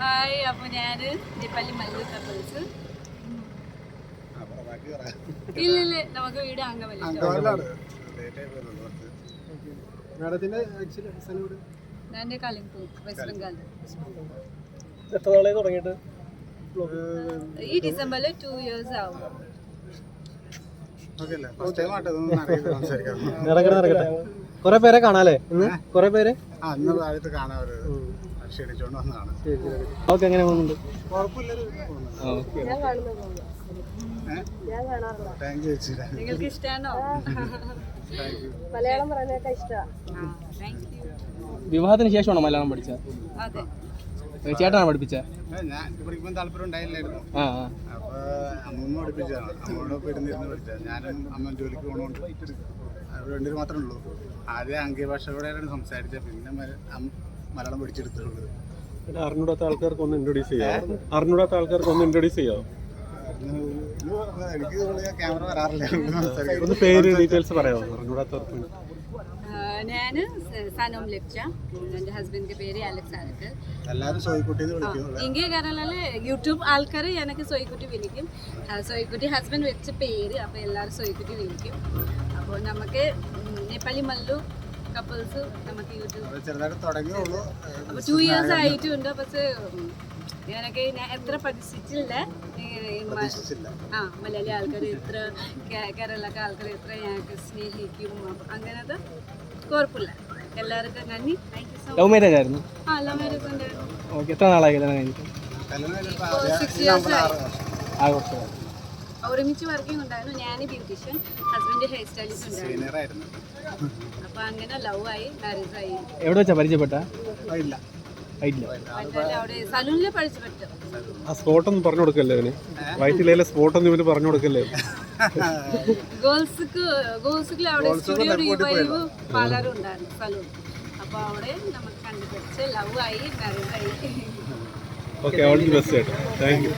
Hi അപ്പോൾ ഞാൻ Nepali Mallu couples ഇല്ല ഇല്ല നമുക്ക് വീട് ഇവിടെ ഞാൻ കാലിംപൂർ വെസ്റ്റ് ബംഗാൾ എത്ര നാളെ തുടങ്ങിയിട്ട്? ഈ ഡിസംബറിൽ ടു ഇയേഴ്സ് ആവും. നടക്കട്ടെ നടക്കട്ടെ. കുറെ പേരെ കാണാലേ ഇന്ന്? കൊറേ പേര്? കാണാൻ ക്ഷണിച്ചോണ്ട് വന്നതാണ്. ഓക്കെ എങ്ങനെ പോകുന്നുണ്ട്? താങ്ക് യു ചേച്ചി. നിങ്ങൾക്ക് ഇഷ്ടമാണോ മലയാളം ഇഷ്ടമാണ് വിവാഹത്തിന് ശേഷമാണോ മലയാളം പഠിച്ച? അതെ. ചേട്ടനാണ് പഠിപ്പിച്ച? ഞാൻ പഠിക്കുമ്പോൾ താല്പര്യം ഉണ്ടായില്ലായിരുന്നു. ആ ആ. അപ്പൊ അമ്മൂമ്മ പഠിപ്പിച്ചതാണ് അമ്മയോടൊപ്പം ഇരുന്നിരുന്ന് പഠിച്ചത്. ഞാനും അമ്മ ജോലിക്ക് പോകണോണ്ട് മാത്രമേ ഉള്ളൂ. ആദ്യം ആംഗ്യ ഭാഷയോടെയാണ് സംസാരിച്ചത്. പിന്നെ മലയാളം പഠിച്ചെടുത്തിട്ടുള്ളത്. അറിഞ്ഞൂടാത്ത ആൾക്കാർക്ക് ഒന്ന് ഇൻട്രൊഡ്യൂസ് ചെയ്യാം അറിഞ്ഞൂടാത്ത ആൾക്കാർക്ക് ഒന്ന് ഇൻട്രൊഡ്യൂസ് ചെയ്യാം എനിക്ക് ക്യാമറ വരാറില്ല. ഒന്ന് പേര് ഡീറ്റെയിൽസ് പറയാമോ അറിഞ്ഞൂടാത്തവർക്ക് ഞാൻ സനോം ലിപ്ച എന്റെ ഹസ്ബൻഡിന്റെ പേര് അലക്സ് സോയിക്കുട്ടിന്ന് വിളിക്കും ഇங்கே യൂട്യൂബ് ആൾക്കാർ എനിക്ക് സോയിക്കുട്ടി വിളിക്കും. സോയിക്കുട്ടി ഹസ്ബൻഡ് വെച്ച പേര് അപ്പോൾ എല്ലാവരും സോയിക്കുട്ടി വിളിക്കും. അപ്പോൾ നമുക്ക് നേപ്പാളി മല്ലു കപ്പിൾസ് നമുക്ക് യൂട്യൂബ് ടു ഇയേഴ്സ് ആയിട്ടുണ്ട്. പക്ഷേ ഞാനൊക്കെ ഞാൻ എത്ര പഠിച്ചിട്ടില്ല. ആ മലയാളി ആൾക്കാർ എത്ര കേരളക്കാർ ആൾക്കാർ എത്ര ഞങ്ങൾക്ക് സ്നേഹിക്കും. അങ്ങനത്തെ കുഴപ്പമില്ല. എല്ലാവർക്കും നന്ദി. ലവ് മാരേജ് ആയിരുന്നു? ആ ലവ് മാരേജ് ഉണ്ടായിരുന്നു ഓക്കെ എത്ര നാളായി കല്യാണം കഴിഞ്ഞിട്ട്? സിക്സ് ഇയേഴ്സ് ആയി. ഒരുമിച്ച് വർക്ക് ചെയ്യുന്നുണ്ടായിരുന്നു. ഞാൻ ബ്യൂട്ടീഷ്യൻ ഹസ്ബൻഡ് ഹെയർ സ്റ്റൈലിസ്റ്റ് ഉണ്ടായിരുന്നു. സീനിയർ ആയിരുന്നു. അപ്പൊ അങ്ങനെ ലവ് ആയി മാരേജ് ആയി. എവിടെ വെച്ചാ പരിചയപ്പെട്ട? ഇല്ല ഇല്ല അവിടെ സലൂണിൽ പഠിച്ചു പറ്റും ആ സ്പോട്ട് ഒന്ന് പറഞ്ഞു കൊടുക്കല്ലേ അവന്? വയറ്റിലെ സ്പോട്ട് ഒന്ന് ഇവന് പറഞ്ഞു കൊടുക്കല്ലേ? ഗേൾസ്ക്ക് ഗേൾസ്ക്ക് അവിടെ സ്റ്റുഡിയോ റിവൈവ് പാർലർ ഉണ്ടായിരുന്നു സലൂൺ അപ്പൊ അവിടെ നമുക്ക് കണ്ടുപിടിച്ച് ലവ് ആയി മാരേജ് ആയി. ഓക്കെ ഓൾ ദി ബെസ്റ്റ് ചേട്ടാ. Thank you